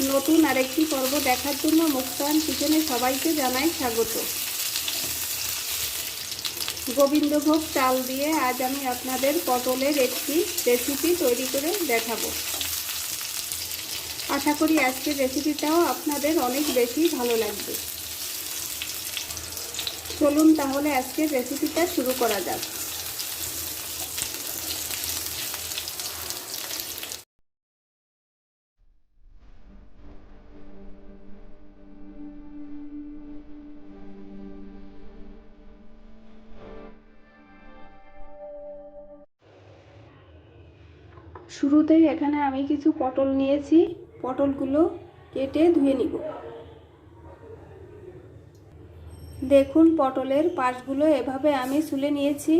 নতুন আরেকটি পর্ব দেখার জন্য মুক্তান কিচেনে সবাইকে জানাই স্বাগত। গোবিন্দভোগ চাল দিয়ে আজ আমি আপনাদের পটলের একটি রেসিপি তৈরি করে দেখাবো। আশা করি আজকের রেসিপিটাও আপনাদের অনেক বেশি ভালো লাগবে। চলুন তাহলে আজকের রেসিপিটা শুরু করা যাক। শুরুতেই এখানে আমি কিছু পটল নিয়েছি। পটলগুলো কেটে ধুয়ে নিব। দেখুন, পটলের পাশগুলো এভাবে আমি সুলে নিয়েছি।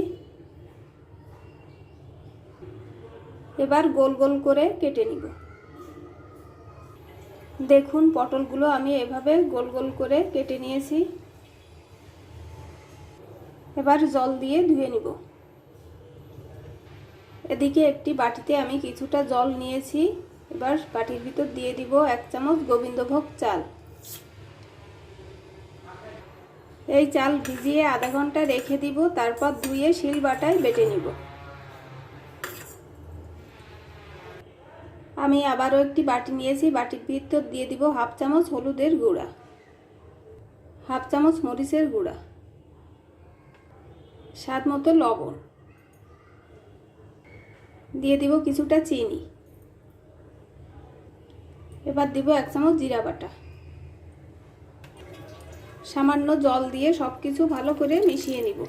এবার গোল গোল করে কেটে নিব। দেখুন, পটলগুলো আমি এভাবে গোল গোল করে কেটে নিয়েছি। এবার জল দিয়ে ধুয়ে নিব। এদিকে একটি বাটিতে আমি কিছুটা জল নিয়েছি। এবার বাটির ভিতর দিয়ে দিব এক চামচ গোবিন্দভোগ চাল। এই চাল ভিজিয়ে আধা ঘণ্টা রেখে দিব, তারপর ধুয়ে শিল বাটায় বেটে নিব। আমি আবারও একটি বাটি নিয়েছি, বাটির ভিতর দিয়ে দিব হাফ চামচ হলুদের গুঁড়া। হাফ চামচ মরিচের গুঁড়া। স্বাদ মতো লবণ। দিয়ে দিব কিছুটা চিনি। এবার দিব এক চামচ জিরা বাটা। সামান্য জল দিয়ে সব কিছু ভালো করে মিশিয়ে নিব।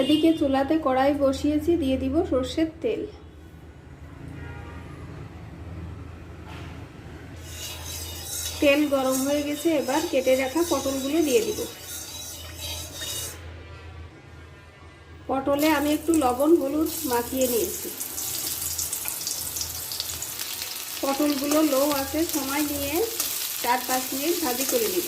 এদিকে চুলাতে কড়াই বসিয়েছি, দিয়ে দিব সর্ষের তেল। তেল গরম হয়ে গেছে, এবার কেটে রাখা পটলগুলো দিয়ে দিব। পটলে আমি একটু লবণ, হলুদ মাখিয়ে নিয়েছি। পটলগুলো লো আছে, সময় নিয়ে চার পাঁচ মিনিট ভাজি করে নিব।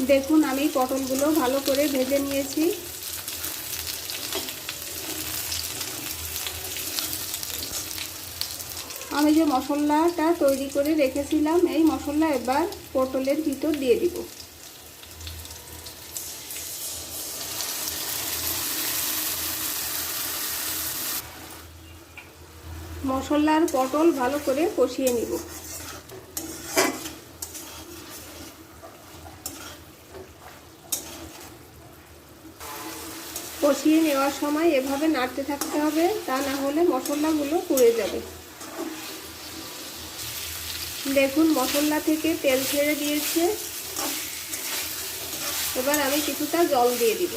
দেখুন, আমি পটলগুলো ভালো করে ভেজে নিয়েছি। আমি যে মশলাটা তৈরি করে রেখেছিলাম, এই মশলা এবার পটলের ভিতর দিয়ে দিব। মশলার পটল ভালো করে কষিয়ে নিব। কষিয়ে নেওয়ার সময় এভাবে নাড়তে থাকতে হবে, তা না হলে মশলাগুলো পুড়ে যাবে। দেখুন, মশলা থেকে তেল ছেড়ে দিয়েছে। এবার আমি কিছুটা জল দিয়ে দিব।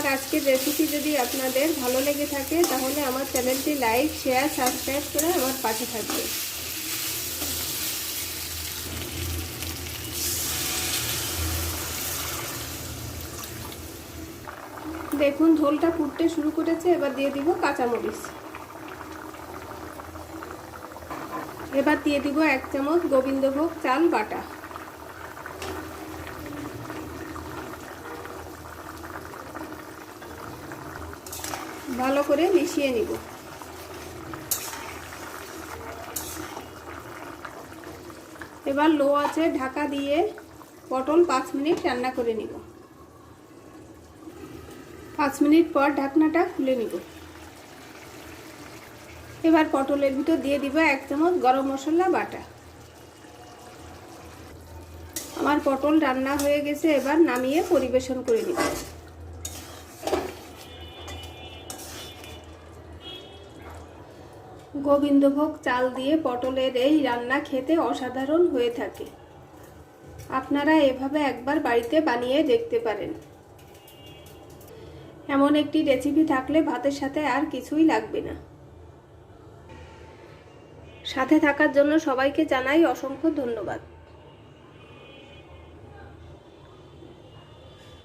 আমার আজকের রেসিপি যদি আপনাদের ভালো লেগে থাকে, তাহলে আমার চ্যানেলটি লাইক শেয়ার সাবস্ক্রাইব করে আমার পাশে থাকবে দেখুন, ঝোলটা ফুটতে শুরু করেছে, এবার দিয়ে দিব কাঁচামরিচ। এবার দিয়ে দিব এক চামচ গোবিন্দভোগ চাল বাটা। ভালো করে মিশিয়ে নিব। এবার লো আছে ঢাকা দিয়ে পটল পাঁচ মিনিট রান্না করে নিব। পাঁচ মিনিট পর ঢাকনাটা খুলে নিব। এবার পটলের ভিতর দিয়ে দিব এক চামচ গরম মশলা বাটা। আমার পটল রান্না হয়ে গেছে, এবার নামিয়ে পরিবেশন করে নিব। গোবিন্দভোগ চাল দিয়ে পটলের এই রান্না খেতে অসাধারণ হয়ে থাকে। আপনারা এভাবে একবার বাড়িতে বানিয়ে দেখতে পারেন। এমন একটি রেসিপি থাকলে ভাতের সাথে আর কিছুই লাগবে না। সাথে থাকার জন্য সবাইকে জানাই অসংখ্য ধন্যবাদ।